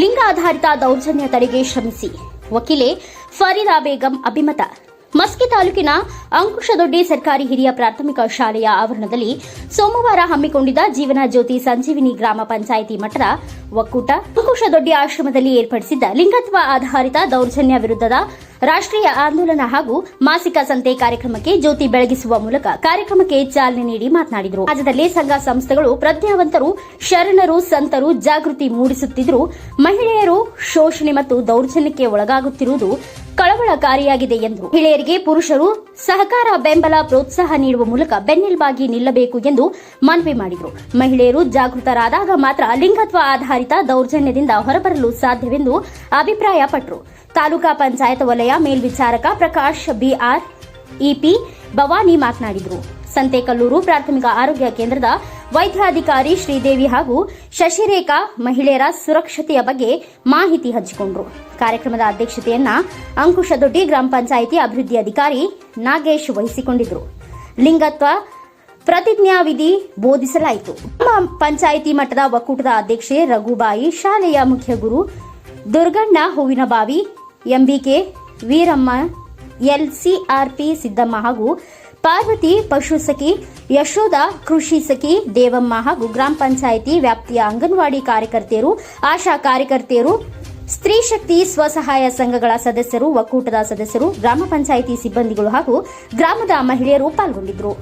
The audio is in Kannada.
ಲಿಂಗ ಆಧಾರಿತ ದೌರ್ಜನ್ಯ ತಡೆಗೆ ಶ್ರಮಿಸಿ. ವಕೀಲೆ ಫರೀದಾ ಬೇಗಂ ಅಭಿಮತ. ಮಸ್ಕಿ ತಾಲೂಕಿನ ಅಂಕುಶದೊಡ್ಡಿ ಸರ್ಕಾರಿ ಹಿರಿಯ ಪ್ರಾಥಮಿಕ ಶಾಲೆಯ ಆವರಣದಲ್ಲಿ ಸೋಮವಾರ ಹಮ್ಮಿಕೊಂಡಿದ್ದ ಜೀವನ ಜ್ಯೋತಿ ಸಂಜೀವಿನಿ ಗ್ರಾಮ ಪಂಚಾಯಿತಿ ಮಠದ ಒಕ್ಕೂಟ ಅಂಕುಶದೊಡ್ಡಿ ಆಶ್ರಮದಲ್ಲಿ ಏರ್ಪಡಿಸಿದ್ದ ಲಿಂಗತ್ವ ಆಧಾರಿತ ದೌರ್ಜನ್ಯ ವಿರುದ್ಧದ ರಾಷ್ಟ್ರೀಯ ಆಂದೋಲನ ಹಾಗೂ ಮಾಸಿಕ ಸಂತೆ ಕಾರ್ಯಕ್ರಮಕ್ಕೆ ಜ್ಯೋತಿ ಬೆಳಗಿಸುವ ಮೂಲಕ ಕಾರ್ಯಕ್ರಮಕ್ಕೆ ಚಾಲನೆ ನೀಡಿ ಮಾತನಾಡಿದರು. ರಾಜ್ಯದಲ್ಲಿ ಸಂಘ ಸಂಸ್ಥೆಗಳು, ಪ್ರಜ್ಞಾವಂತರು, ಶರಣರು, ಸಂತರು ಜಾಗೃತಿ ಮೂಡಿಸುತ್ತಿದ್ದರೂ ಮಹಿಳೆಯರು ಶೋಷಣೆ ಮತ್ತು ದೌರ್ಜನ್ಯಕ್ಕೆ ಒಳಗಾಗುತ್ತಿರುವುದು ಕಳವಳಕಾರಿಯಾಗಿದೆ ಎಂದು ಮಹಿಳೆಯರಿಗೆ ಪುರುಷರು ಸಹಕಾರ ಬೆಂಬಲ ಪ್ರೋತ್ಸಾಹ ನೀಡುವ ಮೂಲಕ ಬೆನ್ನೆಲುಬಾಗಿ ನಿಲ್ಲಬೇಕು ಎಂದು ಮನವಿ ಮಾಡಿದರು. ಮಹಿಳೆಯರು ಜಾಗೃತರಾದಾಗ ಮಾತ್ರ ಲಿಂಗತ್ವ ಆಧಾರಿತ ದೌರ್ಜನ್ಯದಿಂದ ಹೊರಬರಲು ಸಾಧ್ಯವೆಂದು ಅಭಿಪ್ರಾಯಪಟ್ಟರು. ತಾಲೂಕಾ ಪಂಚಾಯತ್ ವಲಯ ಮೇಲ್ವಿಚಾರಕ ಪ್ರಕಾಶ್ ಬಿಆರ್ ಇಪಿ ಭವಾನಿ ಮಾತನಾಡಿದರು. ಸಂತೆಕಲ್ಲೂರು ಪ್ರಾಥಮಿಕ ಆರೋಗ್ಯ ಕೇಂದ್ರದ ವೈದ್ಯಾಧಿಕಾರಿ ಶ್ರೀದೇವಿ ಹಾಗೂ ಶಶಿರೇಖಾ ಮಹಿಳೆಯರ ಸುರಕ್ಷತೆಯ ಬಗ್ಗೆ ಮಾಹಿತಿ ಹಂಚಿಕೊಂಡರು. ಕಾರ್ಯಕ್ರಮದ ಅಧ್ಯಕ್ಷತೆಯನ್ನ ಅಂಕುಶದೊಡ್ಡಿ ಗ್ರಾಮ ಪಂಚಾಯಿತಿ ಅಭಿವೃದ್ಧಿ ಅಧಿಕಾರಿ ನಾಗೇಶ್ ವಹಿಸಿಕೊಂಡಿದ್ದರು ಲಿಂಗತ್ವ ಪ್ರತಿಜ್ಞಾವಿಧಿ ಬೋಧಿಸಲಾಯಿತು. ಪಂಚಾಯಿತಿ ಮಟ್ಟದ ಒಕ್ಕೂಟದ ಅಧ್ಯಕ್ಷೆ ರಘುಬಾಯಿ, ಶಾಲೆಯ ಮುಖ್ಯ ಗುರು Durganna Hoovinabavi, MBK Veeramma, L CRP Siddamma ಹಾಗೂ ಪಾರ್ವತಿ ಪಶುಸಖಿ ಯಶೋಧ ಕೃಷಿ ಸಖಿ ದೇವಮ್ಮ ಹಾಗೂ ಗ್ರಾಮ ಪಂಚಾಯಿತಿ ವ್ಯಾಪ್ತಿಯ ಅಂಗನವಾಡಿ ಕಾರ್ಯಕರ್ತೆಯರು, ಆಶಾ ಕಾರ್ಯಕರ್ತೆಯರು, ಸ್ತ್ರೀ ಶಕ್ತಿ ಸ್ವಸಹಾಯ ಸಂಘಗಳ ಸದಸ್ಯರು, ಒಕ್ಕೂಟದ ಸದಸ್ಯರು, ಗ್ರಾಮ ಪಂಚಾಯಿತಿ ಸಿಬ್ಬಂದಿಗಳು ಹಾಗೂ ಗ್ರಾಮದ ಮಹಿಳೆಯರು ಪಾಲ್ಗೊಂಡಿದ್ದರು.